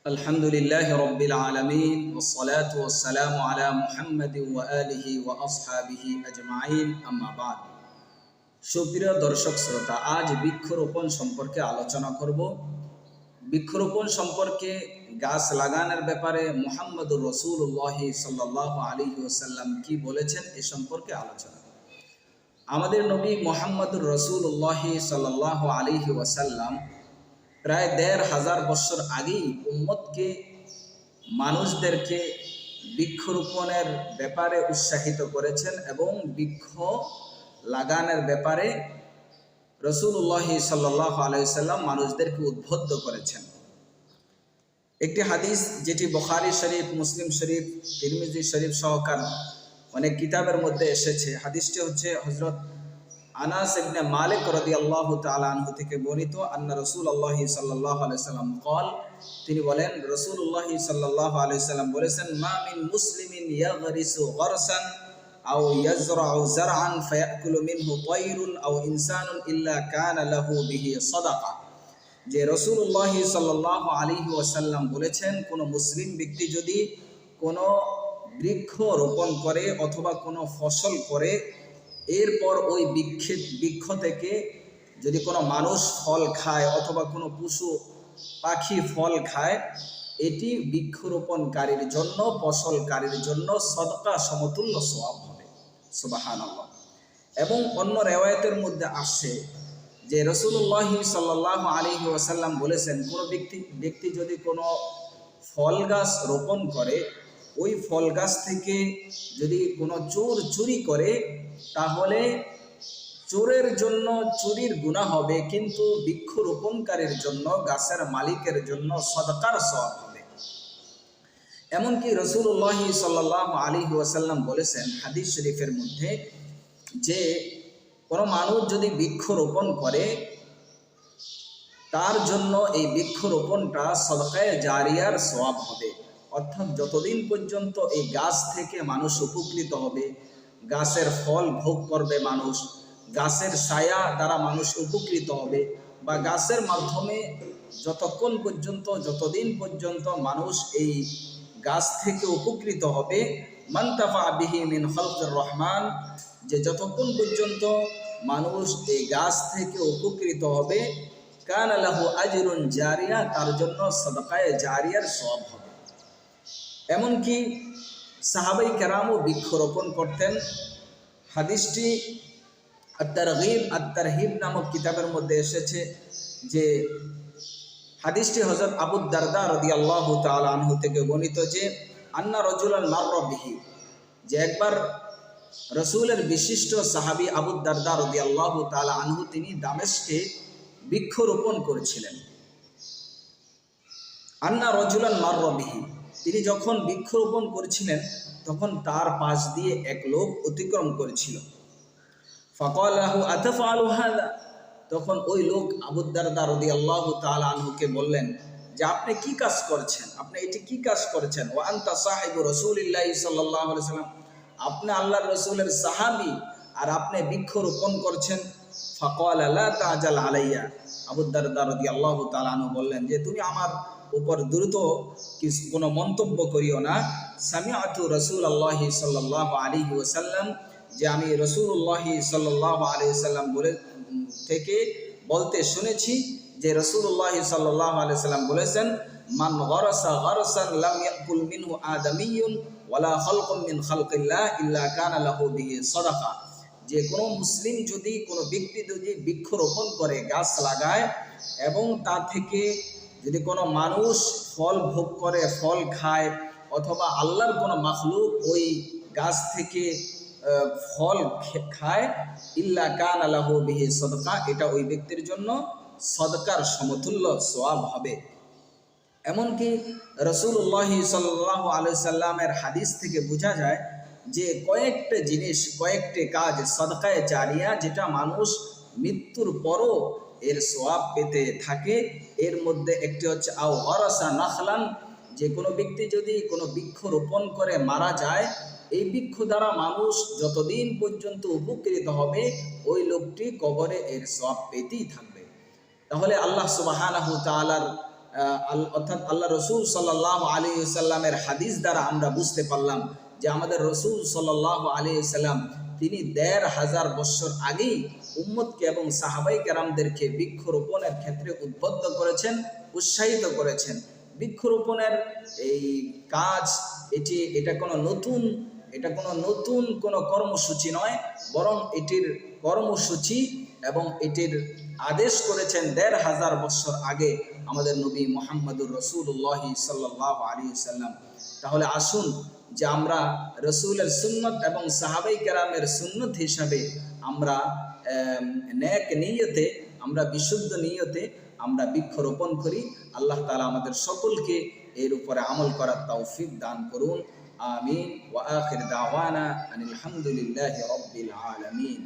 الحمد لله رب العالمين والصلاة والسلام على محمد وآله وأصحابه أجمعين أما بعد সুপ্রিয় দর্শক শ্রোতা আজ বৃক্ষরোপণ সম্পর্কে আলোচনা করব বৃক্ষরোপণ সম্পর্কে গাছ লাগানোর ব্যাপারে মোহাম্মদুর রসুল্লাহ সাল্লাহ আলী ওসাল্লাম কি বলেছেন এ সম্পর্কে আলোচনা আমাদের নবী মোহাম্মদুর রসুল্লাহ সাল্লাহ আলী ওয়াসাল্লাম প্রায় দেড় হাজার বছর আগেই উম্মতকে, মানুষদেরকে বৃক্ষরোপণের ব্যাপারে উৎসাহিত করেছেন এবং বৃক্ষ লাগানের ব্যাপারে রসুল্লাহ সাল্লাহ আলাইসাল্লাম মানুষদেরকে উদ্বুদ্ধ করেছেন। একটি হাদিস যেটি বখারি শরীফ, মুসলিম শরীফ, তিরমিজি শরীফ সহকার অনেক কিতাবের মধ্যে এসেছে। হাদিসটি হচ্ছে হজরত আনাস ইবনে মালিক রাদিয়াল্লাহু তাআলা আনহু থেকে বর্ণিত আন্না রাসূলুল্লাহ সাল্লাল্লাহু আলাইহি সাল্লাম কল তিনি বলেন, রাসূলুল্লাহ সাল্লাল্লাহু আলাইহি সাল্লাম বলেছেন, মা মিন মুসলিমিন ইয়াগরিসু গরসান আও ইয়াজরাউ জারআন ফায়াকুলু মিনহু তায়রুন আও ইনসানুন ইল্লা কানা লাহু বিহি সাদাকা। যে রসুল্লাহ সাল্লাহ আলী ওয়াসাল্লাম বলেছেন, কোন মুসলিম ব্যক্তি যদি কোনো বৃক্ষ রোপণ করে অথবা কোনো ফসল করে এরপর ওই বৃক্ষে, বৃক্ষ থেকে যদি কোনো মানুষ ফল খায় অথবা কোনো পশু, পাখি ফল খায়, এটি বৃক্ষরোপণকারীর জন্য, ফসলকারীর জন্য সদকা সমতুল্য সোয়াব হবে। সুবাহান এবং অন্য রেওয়ায়তের মধ্যে আসছে যে রসুল্লাহ সাল্লাহ আলী ওয়াসাল্লাম বলেছেন, কোনো ব্যক্তি ব্যক্তি যদি কোনো ফল গাছ রোপণ করে ওই ফল গাছ থেকে যদি কোনো চোর চুরি করে, তাহলে চোরের জন্য চুরির গুণা হবে, কিন্তু বৃক্ষরোপণকারীর জন্য, গাছের মালিকের জন্য সদকার সব হবে। এমনকি রসুল্লাহ সাল্লাহ আলী ওয়াসাল্লাম বলেছেন হাদিস শরীফের মধ্যে যে, কোনো মানুষ যদি বৃক্ষরোপণ করে, তার জন্য এই বৃক্ষরোপণটা সদকায় জারিয়ার সওয়াব হবে। অর্থাৎ যতদিন পর্যন্ত এই গাছ থেকে মানুষ উপকৃত হবে, গাছের ফল ভোগ করবে মানুষ, গাছের ছায়া দ্বারা মানুষ উপকৃত হবে বা গাছের মাধ্যমে যতক্ষণ পর্যন্ত, যতদিন পর্যন্ত মানুষ এই গাছ থেকে উপকৃত হবে, মান্তাফা বিহি মিন রহমান, যে যতক্ষণ পর্যন্ত মানুষ এই গাছ থেকে উপকৃত হবে, কান আলাহু আজরুন জারিয়া, তার জন্য সদকায় জারিয়ার সব হবে। এমনকি সাহাবাই কেরামও বৃক্ষরোপণ করতেন। হাদিসটি আত্মারহিব আত্মারহিব নামক কিতাবের মধ্যে এসেছে যে হাদিসটি হজরত আবুদ দারদা রদি আল্লাহ আনহু থেকে বর্ণিত যে, আন্না রজুলান মার্রবিহি যে একবার রসুলের বিশিষ্ট সাহাবি আবুদ দারদা রদি আল্লাহ তালা আনহু তিনি দামেশকে বৃক্ষরোপণ করেছিলেন। আন্না রজুলান মার্রবিহি তিনি যখন বৃক্ষরোপণ করেছিলেন, তখন তার পাশ দিয়ে এক লোক অতিক্রম করেছিল। তখন ওই লোক আবুদ্দারদা রদি আল্লাহ তাল বললেন, যে আপনি কি কাজ করছেন? আপনি এটি কি কাজ করেছেন? ও আন্তা সাহেব রসুলিল্লাহ সাল্লাহ সাল্লাম আপনি আল্লাহ রসুলের সাহাবি আর আপনি বৃক্ষরোপণ করছেন? ফকল আল্লাহ তাজাল আলাইয়া। আবুদ্দারদা রদি আল্লাহ তালানু বললেন, যে তুমি আমার উপর দ্রুত কোনো মন্তব্য করিও না। সামি আতু রসুল আল্লাহ সাল্লাহ আলী ওসাল্লাম যে আমি রসুল্লাহ সাল্লাহ আলী সাল্লাম বলে থেকে বলতে শুনেছি যে রসুল্লাহ সাল্লাহ আলি সাল্লাম বলেছেন, মান গরসা গরসান লাম ইয়াকুল মিনহু আদামিয়ুন ওয়ালা খালকুম মিন খালকিল্লাহ ইল্লা কানা লাহু বিহি সাদাকা। যে কোনো মুসলিম যদি কোনো ব্যক্তি যদি বৃক্ষরোপণ করে, গাছ লাগায় এবং তা থেকে যদি কোনো মানুষ ফল ভোগ করে, ফল খায়, অথবা আল্লাহর কোনো মাখলুক ওই গাছ থেকে ফল খায়, ইল্লা কান আল্লাহ বিহি সদকা, এটা ওই ব্যক্তির জন্য সদকার সমতুল্য সোয়াব হবে। এমনকি রসুল্লাহ সাল্লাহ আলু সাল্লামের হাদিস থেকে বোঝা যায় যে কয়েকটা জিনিস, কয়েকটি কাজ সদকায় জারিয়া, যেটা মানুষ মৃত্যুর পরও এর সোয়াব পেতে থাকে। এর মধ্যে একটি হচ্ছে আও হরসা নাখলান, যে কোনো ব্যক্তি যদি কোনো বৃক্ষ রোপণ করে মারা যায়, এই বৃক্ষ দ্বারা মানুষ যতদিন পর্যন্ত উপকৃত হবে, ওই লোকটি কবরে এর সব পেতেই থাকবে। তাহলে আল্লাহ আল- অর্থাৎ আল্লাহ রসুল সাল্লাহ আলী সাল্লামের হাদিস দ্বারা আমরা বুঝতে পারলাম যে আমাদের রসুল সাল্লাহ আলী সাল্লাম তিনি দেড় হাজার বছর আগেই উম্মতকে এবং সাহাবাই কেরামদেরকে বৃক্ষরোপণের ক্ষেত্রে উদ্বুদ্ধ করেছেন, উৎসাহিত করেছেন। বৃক্ষরোপণের এই কাজ, এটি, এটা কোনো নতুন, এটা কোনো নতুন কোনো কর্মসূচি নয়, বরং এটির কর্মসূচি এবং এটির আদেশ করেছেন দেড় হাজার বছর আগে আমাদের নবী মোহাম্মদুর রসুল্লাহি সাল্লাহ আলী সাল্লাম তাহলে আসুন যে আমরা রসুলের সুন্নত এবং সাহাবাই কেরামের সুন্নত হিসাবে আমরা আম, ন্যাক নিয়তে আমরা বিশুদ্ধ নিয়তে আমরা বৃক্ষরোপণ করি। আল্লাহ তালা আমাদের সকলকে এর উপরে আমল করার তৌফিক দান করুন। আমিন। ওয়া আখির দাওয়ানা আনিল হামদুলিল্লাহি রাব্বিল আলামিন।